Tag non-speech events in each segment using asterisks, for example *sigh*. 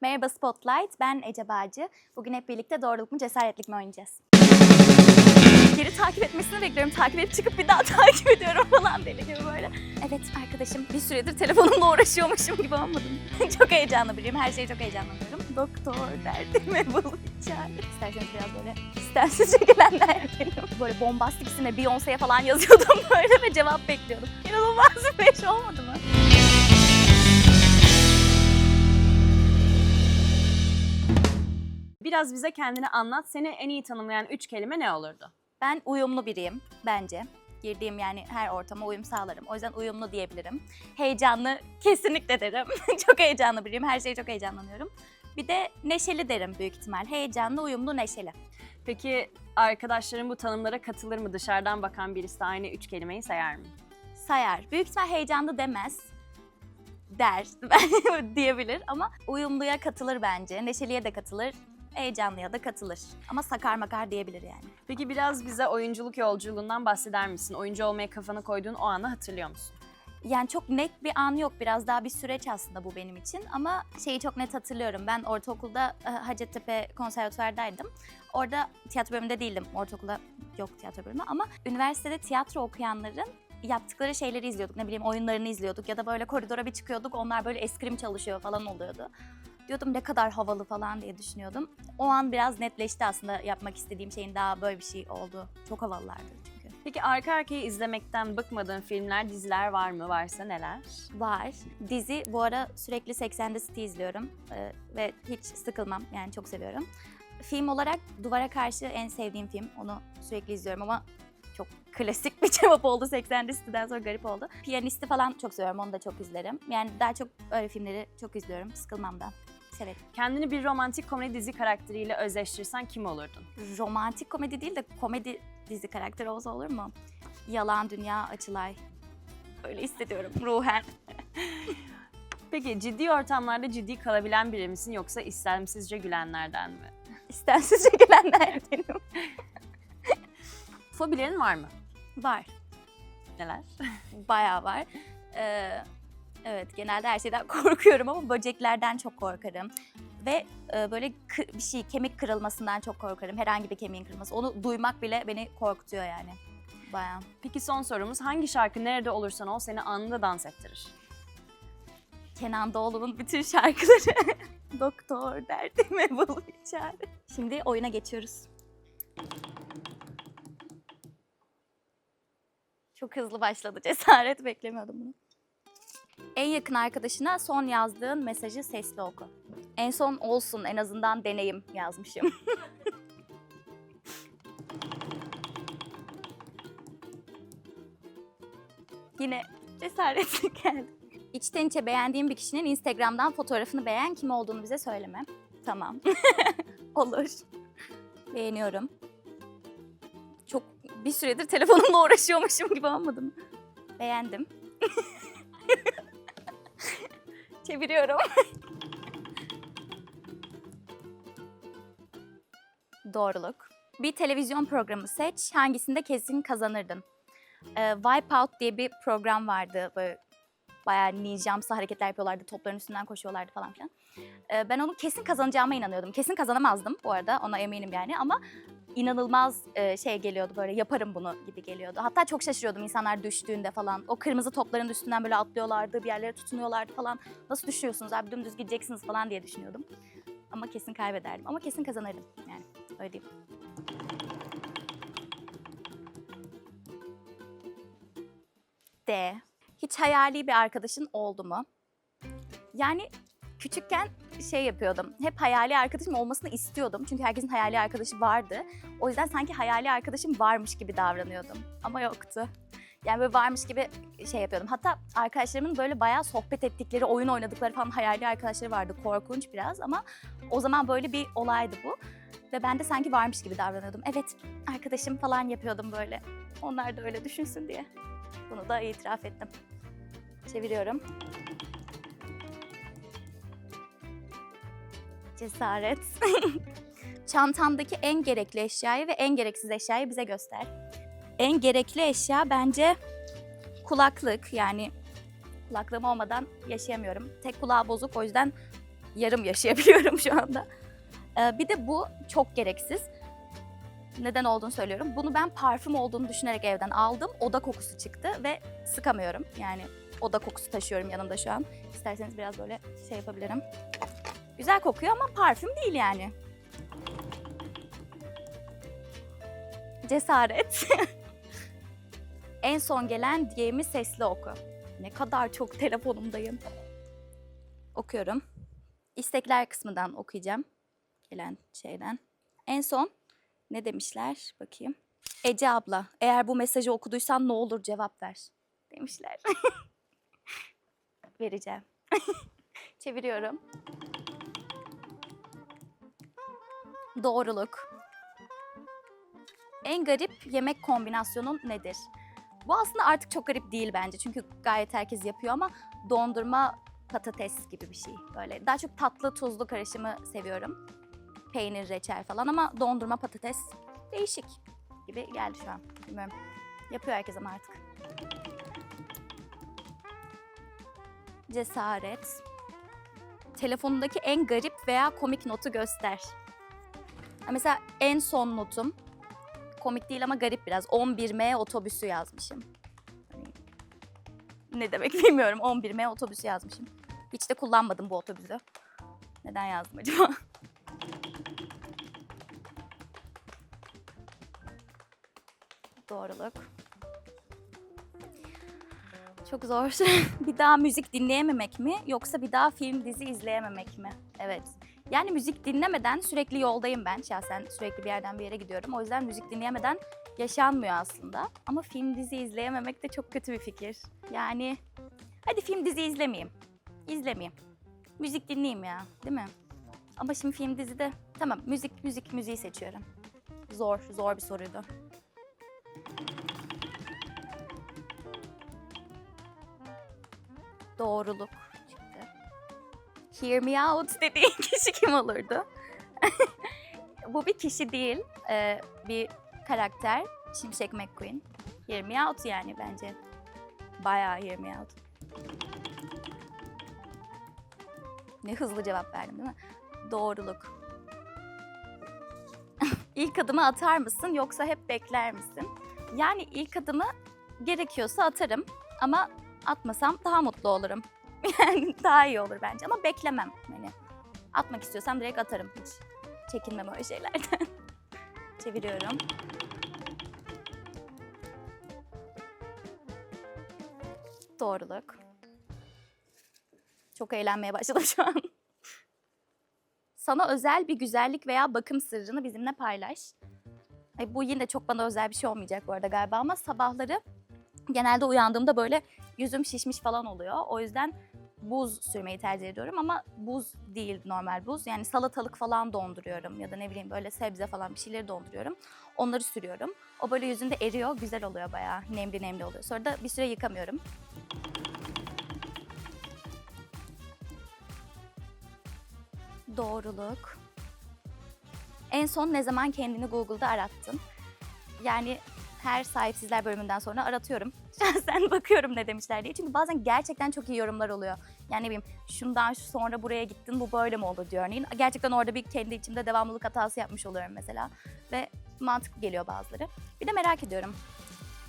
Merhaba Spotlight, ben Ece Bağcı. Bugün hep birlikte doğruluk mu cesaretlik mi oynayacağız? Geri takip etmesini bekliyorum. Takip edip çıkıp bir daha *laughs* takip ediyorum falan deli gibi böyle. Evet arkadaşım bir süredir telefonumla uğraşıyormuşum gibi olmadı mı? *laughs* çok heyecanlı biriyim. Her şeye çok heyecanlanıyorum. Doktor derdimi *laughs* bul çare. İsterseniz biraz böyle istensizce gelenler benim. Böyle bombastik isimle Beyoncé'ye falan yazıyordum böyle ve cevap bekliyordum. İnanılmaz bir şey olmadı mı? Biraz bize kendini anlat. Seni en iyi tanımlayan üç kelime ne olurdu? Ben uyumlu biriyim bence. Girdiğim yani her ortama uyum sağlarım. O yüzden uyumlu diyebilirim. Heyecanlı kesinlikle derim. *laughs* çok heyecanlı biriyim. Her şeye çok heyecanlanıyorum. Bir de neşeli derim büyük ihtimal. Heyecanlı, uyumlu, neşeli. Peki arkadaşların bu tanımlara katılır mı? Dışarıdan bakan birisi de aynı üç kelimeyi sayar mı? Sayar. Büyük ihtimal heyecanlı demez. Der *laughs* diyebilir ama uyumluya katılır bence. Neşeliye de katılır. Heyecanlıya da katılır. Ama sakar makar diyebilir yani. Peki biraz bize oyunculuk yolculuğundan bahseder misin? Oyuncu olmaya kafanı koyduğun o anı hatırlıyor musun? Yani çok net bir an yok. Biraz daha bir süreç aslında bu benim için. Ama şeyi çok net hatırlıyorum. Ben ortaokulda e, Hacettepe konservatuvardaydım. Orada tiyatro bölümünde değildim. Ortaokulda yok tiyatro bölümü ama üniversitede tiyatro okuyanların yaptıkları şeyleri izliyorduk. Ne bileyim oyunlarını izliyorduk ya da böyle koridora bir çıkıyorduk. Onlar böyle eskrim çalışıyor falan oluyordu. Diyordum ne kadar havalı falan diye düşünüyordum. O an biraz netleşti aslında yapmak istediğim şeyin daha böyle bir şey oldu. Çok havalılardı çünkü. Peki arka arkaya izlemekten bıkmadığın filmler, diziler var mı? Varsa neler? Var. Dizi bu ara sürekli 80'de City izliyorum Ee, ve hiç sıkılmam yani çok seviyorum. Film olarak Duvara Karşı en sevdiğim film. Onu sürekli izliyorum ama çok klasik bir *laughs* cevap oldu 80'de City'den sonra garip oldu. Piyanisti falan çok seviyorum onu da çok izlerim. Yani daha çok öyle filmleri çok izliyorum sıkılmam da. Severim. Kendini bir romantik komedi dizi karakteriyle özleştirsen kim olurdun? Romantik komedi değil de komedi dizi karakteri olsa olur mu? Yalan Dünya Açılay. Öyle hissediyorum ruhen. *laughs* Peki ciddi ortamlarda ciddi kalabilen biri misin yoksa istemsizce gülenlerden mi? *laughs* İstensizce gelenler *laughs* benim. Fobilerin var mı? Var. Neler? bayağı var. Ee, evet genelde her şeyden *laughs* korkuyorum ama böceklerden çok korkarım. Ve e, böyle bir şey kemik kırılmasından çok korkarım. Herhangi bir kemiğin kırılması. Onu duymak bile beni korkutuyor yani. Bayağı. Peki son sorumuz hangi şarkı nerede olursan ol seni anında dans ettirir? Kenan Doğulu'nun bütün şarkıları. *laughs* Doktor derdimi *laughs* bul çare. Şimdi oyuna geçiyoruz. Çok hızlı başladı. Cesaret beklemiyordum bunu. En yakın arkadaşına son yazdığın mesajı sesli oku. En son olsun en azından deneyim yazmışım. *laughs* Yine cesaretli *laughs* geldi. İçten içe beğendiğin bir kişinin Instagram'dan fotoğrafını beğen kim olduğunu bize söyleme. Tamam. *laughs* Olur. Beğeniyorum. Çok bir süredir telefonumla uğraşıyormuşum gibi olmadı mı? Beğendim. Çeviriyorum. *laughs* Doğruluk. Bir televizyon programı seç. Hangisinde kesin kazanırdın? Ee, Wipeout diye bir program vardı. Böyle bayağı ninjamsı hareketler yapıyorlardı. Topların üstünden koşuyorlardı falan filan. Ee, ben onu kesin kazanacağıma inanıyordum. Kesin kazanamazdım bu arada. Ona eminim yani ama inanılmaz e, şey geliyordu böyle yaparım bunu gibi geliyordu. Hatta çok şaşırıyordum insanlar düştüğünde falan. O kırmızı topların üstünden böyle atlıyorlardı, bir yerlere tutunuyorlardı falan. Nasıl düşüyorsunuz abi dümdüz gideceksiniz falan diye düşünüyordum. Ama kesin kaybederdim. Ama kesin kazanırdım yani öyle diyeyim. D. Hiç hayali bir arkadaşın oldu mu? Yani küçükken şey yapıyordum. Hep hayali arkadaşım olmasını istiyordum. Çünkü herkesin hayali arkadaşı vardı. O yüzden sanki hayali arkadaşım varmış gibi davranıyordum. Ama yoktu. Yani böyle varmış gibi şey yapıyordum. Hatta arkadaşlarımın böyle bayağı sohbet ettikleri, oyun oynadıkları falan hayali arkadaşları vardı. Korkunç biraz ama o zaman böyle bir olaydı bu. Ve ben de sanki varmış gibi davranıyordum. Evet arkadaşım falan yapıyordum böyle. Onlar da öyle düşünsün diye. Bunu da itiraf ettim. Çeviriyorum. Cesaret. *laughs* Çantandaki en gerekli eşyayı ve en gereksiz eşyayı bize göster. En gerekli eşya bence kulaklık. Yani kulaklığım olmadan yaşayamıyorum. Tek kulağı bozuk o yüzden yarım yaşayabiliyorum şu anda. Ee, bir de bu çok gereksiz. Neden olduğunu söylüyorum. Bunu ben parfüm olduğunu düşünerek evden aldım. Oda kokusu çıktı ve sıkamıyorum. Yani oda kokusu taşıyorum yanımda şu an. İsterseniz biraz böyle şey yapabilirim. Güzel kokuyor ama parfüm değil yani. Cesaret. *laughs* en son gelen DM'i sesli oku. Ne kadar çok telefonumdayım. Okuyorum. İstekler kısmından okuyacağım. Gelen şeyden. En son ne demişler? Bakayım. Ece abla, eğer bu mesajı okuduysan ne olur cevap ver. Demişler. *laughs* Vereceğim. *laughs* Çeviriyorum. Doğruluk. En garip yemek kombinasyonun nedir? Bu aslında artık çok garip değil bence. Çünkü gayet herkes yapıyor ama dondurma patates gibi bir şey. Böyle daha çok tatlı tuzlu karışımı seviyorum. Peynir, reçel falan ama dondurma patates değişik gibi geldi şu an. Bilmiyorum. Yapıyor herkes ama artık. Cesaret. Telefonundaki en garip veya komik notu göster. Mesela en son notum komik değil ama garip biraz. 11M otobüsü yazmışım. Hani Ne demek *laughs* bilmiyorum. 11M otobüsü yazmışım. Hiç de kullanmadım bu otobüsü. Neden yazdım acaba? *laughs* Doğruluk. Çok zor. *laughs* bir daha müzik dinleyememek mi yoksa bir daha film dizi izleyememek mi? Evet. Yani müzik dinlemeden sürekli yoldayım ben şahsen sürekli bir yerden bir yere gidiyorum. O yüzden müzik dinleyemeden yaşanmıyor aslında. Ama film dizi izleyememek de çok kötü bir fikir. Yani hadi film dizi izlemeyeyim. İzlemeyeyim. Müzik dinleyeyim ya değil mi? Ama şimdi film dizide tamam müzik müzik müziği seçiyorum. Zor zor bir soruydu. Doğruluk. Hear me out dediğin *laughs* kişi kim olurdu? *laughs* Bu bir kişi değil, ee, bir karakter. Şimşek McQueen. Hear me out yani bence. Bayağı hear me out. Ne hızlı cevap verdim değil mi? Doğruluk. *laughs* ilk adımı atar mısın yoksa hep bekler misin? Yani ilk adımı gerekiyorsa atarım ama atmasam daha mutlu olurum. Yani *laughs* daha iyi olur bence ama beklemem. Hani atmak istiyorsam direkt atarım hiç. Çekinmem öyle şeylerden. *laughs* Çeviriyorum. Doğruluk. Çok eğlenmeye başladım şu an. *laughs* Sana özel bir güzellik veya bakım sırrını bizimle paylaş. Ay, bu yine çok bana özel bir şey olmayacak bu arada galiba ama sabahları genelde uyandığımda böyle yüzüm şişmiş falan oluyor. O yüzden buz sürmeyi tercih ediyorum ama buz değil normal buz. Yani salatalık falan donduruyorum ya da ne bileyim böyle sebze falan bir şeyleri donduruyorum. Onları sürüyorum. O böyle yüzünde eriyor, güzel oluyor bayağı. Nemli nemli oluyor. Sonra da bir süre yıkamıyorum. Doğruluk. En son ne zaman kendini Google'da arattın? Yani her sahipsizler bölümünden sonra aratıyorum. *laughs* Şahsen bakıyorum ne demişler diye. Çünkü bazen gerçekten çok iyi yorumlar oluyor. Yani ne bileyim şundan şu sonra buraya gittin bu böyle mi oldu diyor örneğin. Gerçekten orada bir kendi içimde devamlılık hatası yapmış oluyorum mesela. Ve mantıklı geliyor bazıları. Bir de merak ediyorum.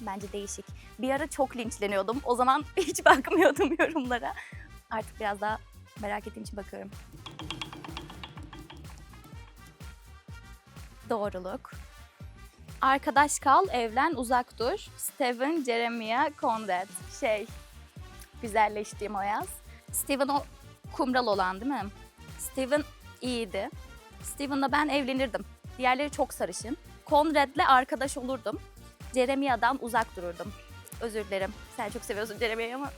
Bence değişik. Bir ara çok linçleniyordum. O zaman *laughs* hiç bakmıyordum yorumlara. Artık biraz daha merak ettiğim için bakıyorum. Doğruluk. Arkadaş kal, evlen, uzak dur. Steven Jeremiah Conrad. Şey, güzelleştiğim o yaz. Steven o kumral olan değil mi? Steven iyiydi. Steven'la ben evlenirdim. Diğerleri çok sarışın. Conrad'le arkadaş olurdum. Jeremiah'dan uzak dururdum. Özür dilerim. Sen çok seviyorsun Jeremiah'ı ama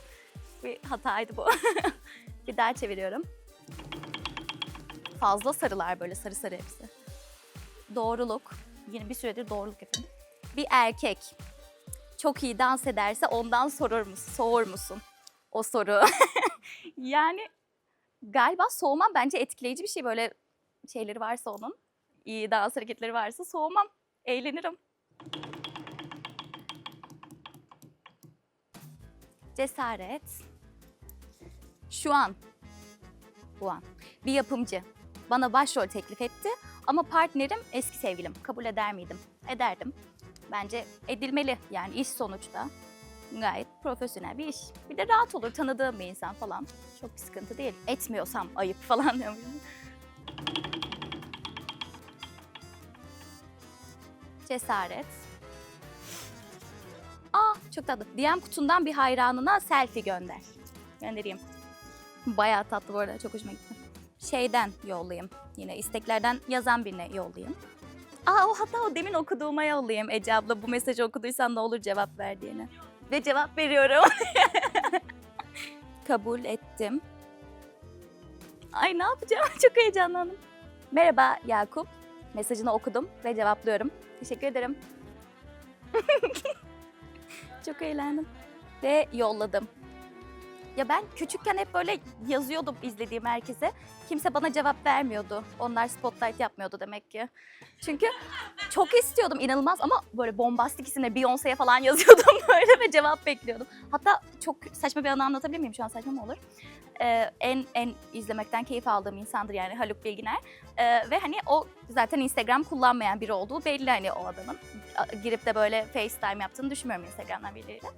bir hataydı bu. *laughs* bir daha çeviriyorum. Fazla sarılar böyle sarı sarı hepsi. Doğruluk. Yine bir süredir doğruluk yapıyorum. Bir erkek çok iyi dans ederse ondan sorur musun? Soğur musun? O soru. *laughs* yani galiba soğumam bence etkileyici bir şey böyle şeyleri varsa onun. iyi dans hareketleri varsa soğumam. Eğlenirim. Cesaret. Şu an. Bu an. bir yapımcı bana başrol teklif etti ama partnerim eski sevgilim. Kabul eder miydim? Ederdim. Bence edilmeli yani iş sonuçta. Gayet profesyonel bir iş. Bir de rahat olur tanıdığım bir insan falan. Çok bir sıkıntı değil. Etmiyorsam ayıp *laughs* falan diyorum. Cesaret. Aa çok tatlı. DM kutundan bir hayranına selfie gönder. Göndereyim. Bayağı tatlı bu arada. Çok hoşuma gitti. Şeyden yollayayım. Yine isteklerden yazan birine yollayayım. Aa o hatta o demin okuduğuma yollayayım Ece abla. Bu mesajı okuduysan ne olur cevap ver diyene. Ve cevap veriyorum. *laughs* Kabul ettim. Ay ne yapacağım? *laughs* Çok heyecanlandım. Merhaba Yakup. Mesajını okudum ve cevaplıyorum. Teşekkür ederim. *laughs* Çok eğlendim. Ve yolladım. Ya ben küçükken hep böyle yazıyordum izlediğim herkese. Kimse bana cevap vermiyordu. Onlar spotlight yapmıyordu demek ki. Çünkü çok istiyordum inanılmaz ama böyle bombastik isimle Beyoncé'ye falan yazıyordum *laughs* böyle ve cevap bekliyordum. Hatta çok saçma bir anı anlatabilir miyim? Şu an saçma mı olur? Ee, en en izlemekten keyif aldığım insandır yani Haluk Bilginer. Ee, ve hani o zaten Instagram kullanmayan biri olduğu belli hani o adamın. Girip de böyle FaceTime yaptığını düşünmüyorum Instagram'dan birileriyle.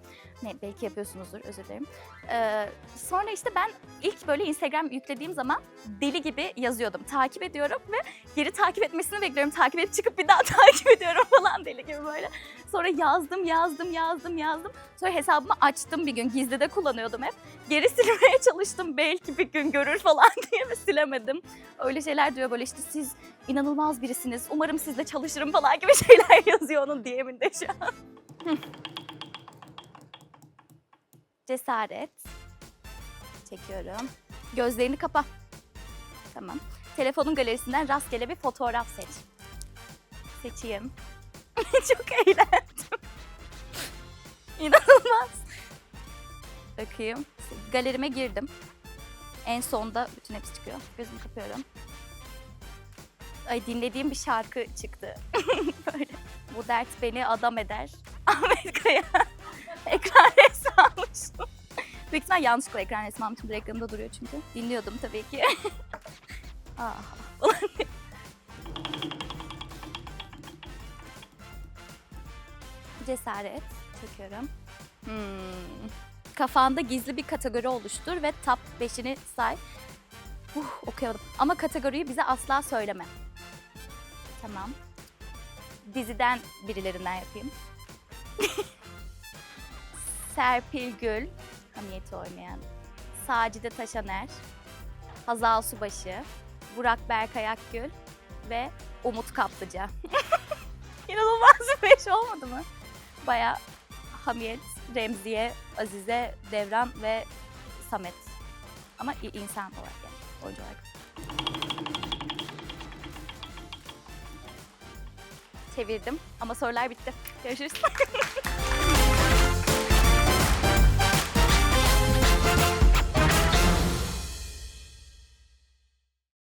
Ne, belki yapıyorsunuzdur özür dilerim. Ee, sonra işte ben ilk böyle Instagram yüklediğim zaman deli gibi yazıyordum. Takip ediyorum ve geri takip etmesini bekliyorum. Takip edip çıkıp bir daha *laughs* takip ediyorum falan deli gibi böyle. Sonra yazdım, yazdım, yazdım, yazdım. Sonra hesabımı açtım bir gün. Gizli de kullanıyordum hep. Geri *laughs* silmeye çalıştım. Belki bir gün görür falan *laughs* diye ve silemedim. Öyle şeyler diyor böyle işte siz inanılmaz birisiniz. Umarım sizle çalışırım falan gibi *laughs* şeyler yazıyor onun DM'inde şu an. Cesaret. Çekiyorum. Gözlerini kapa. Tamam. Telefonun galerisinden rastgele bir fotoğraf seç. Seçeyim. *laughs* Çok eğlendim. İnanılmaz. Bakayım. Galerime girdim. En sonda bütün hepsi çıkıyor. Gözümü kapıyorum. Ay dinlediğim bir şarkı çıktı. *laughs* Böyle. Bu dert beni adam eder. *laughs* Ahmet Kaya. ekran resmi almışım. Büyük ihtimal yanlışlıkla ekran resmi almışım. Reklamda duruyor çünkü. Dinliyordum tabii ki. ah. Cesaret. Çekiyorum. Hmm. Kafanda gizli bir kategori oluştur ve top 5'ini say. Uh, okuyamadım. Ama kategoriyi bize asla söyleme. Tamam. Diziden birilerinden yapayım. *laughs* Serpil Gül, hamiyeti oynayan. Sacide Taşaner, Hazal Subaşı, Burak Berkay Akgül ve Umut Kaplıca. *laughs* İnanılmaz bir beş olmadı mı? Baya Hamiyet, Remziye, Azize, Devran ve Samet. Ama insan olarak yani, oyuncu olarak. Çevirdim ama sorular bitti. Görüşürüz. *laughs*